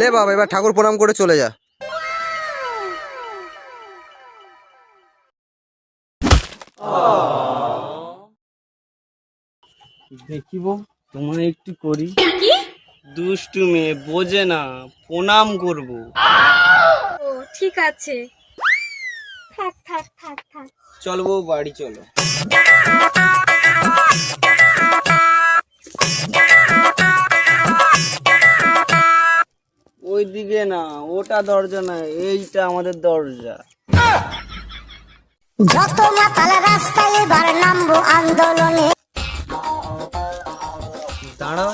লে বাবা এবার ঠাকুর প্রণাম করে চলে যা। দেখিব তোমায় একটু করি। দুষ্টু মেয়ে বোঝে না প্রণাম করব। ও ঠিক আছে। থাক থাক থাক থাক। চল বউ বাড়ি চলো। না ওটা দরজা না এইটা আমাদের দরজা। যত মাতাল রাস্তায় এবার নামবো আন্দোলনে। দাঁড়াও।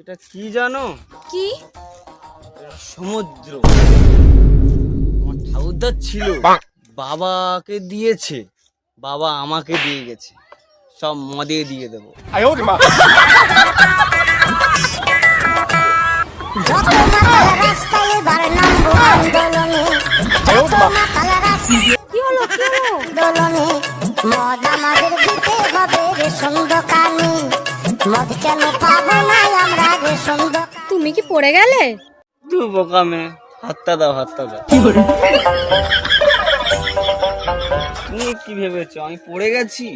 এটা কি জানো? কি? সমুদ্র। আমার ঠাকুরদা ছিল। বাবাকে দিয়েছে। বাবা আমাকে দিয়ে গেছে। সব মদে দিয়ে দেবো। কি হলো কি হলো? আন্দোলনে মদ আমাদের দিতে হবে রেশন দোকানে মদ কেন পাবো না আমরা রেশন দোকানে তুমি কি পড়ে গেলে? তু বোকা মেয়ে হাতটা দাও হাতটা দাও। তুমি কি ভেবেছো আমি পড়ে গেছি?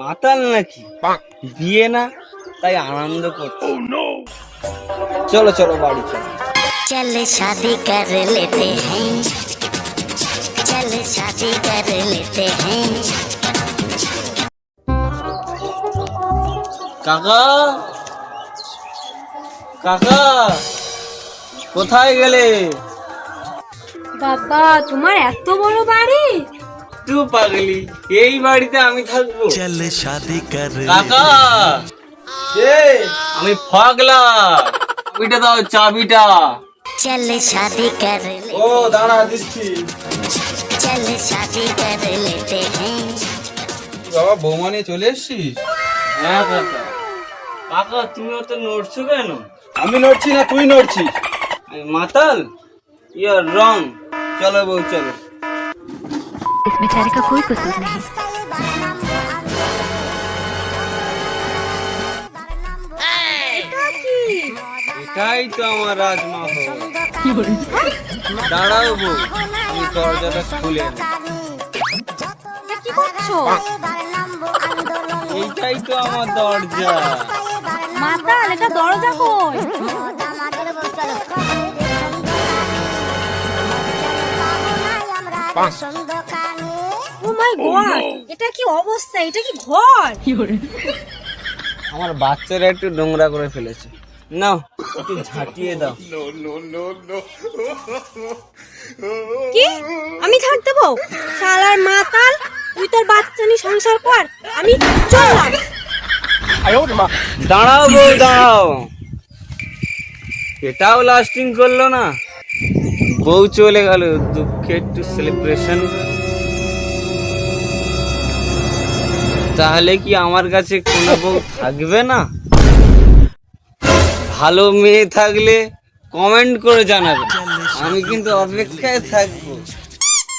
মাতাল নাকি? বিয়ে না তাই আনন্দ করছি। চলো চলো বাড়ি চলো। चल शादी कर लेते हैं चल शादी कर लेते हैं কাকা কাকা কোথায় গেলে বাবা তোমার এত বড় বাড়ি তু পাগলি এই বাড়িতে আমি থাকবো चल शादी कर কাকা আমি ফাগলা চাবিটা দাও চাবিটা चल शादी कर ले ও দাঁড়া দিচ্ছি चल शादी कर लेते हैं বাবা বৌমা নিয়ে চলে এসছিস হ্যাঁ কাকা কাকা তুমি অত নড়ছো কেন আমি নড়ছি না তুই নড়ছিস আমি মাতাল ইয়ার রং চলো বউ চলো এটাই তো আমার রাজমহল। দাঁড়াও বউ আমি দরজাটা খুলে। কি করছ? এইটাই তো আমার দরজা। মাতাল এটা দরজা কই? ও মাই গড এটা কি অবস্থা? এটা কি ঘর? আমার বাচ্চারা একটু নোংরা করে ফেলেছে। নাও একটু ঝাঁটিয়ে দাও। কি? আমি ছাড় দেবো? শালার মাতাল তুই তোর বাচ্চা নিয়ে সংসার কর আমি চললাম। দাঁড়াও বউ দাঁড়াও। এটাও লাস্টিং করল না। বউ চলে গেল দুঃখে একটু সেলিব্রেশন তাহলে কি আমার কাছে কোনো বউ থাকবে না? ভালো মেয়ে থাকলে কমেন্ট করে জানাবে আমি কিন্তু অপেক্ষায় থাকব।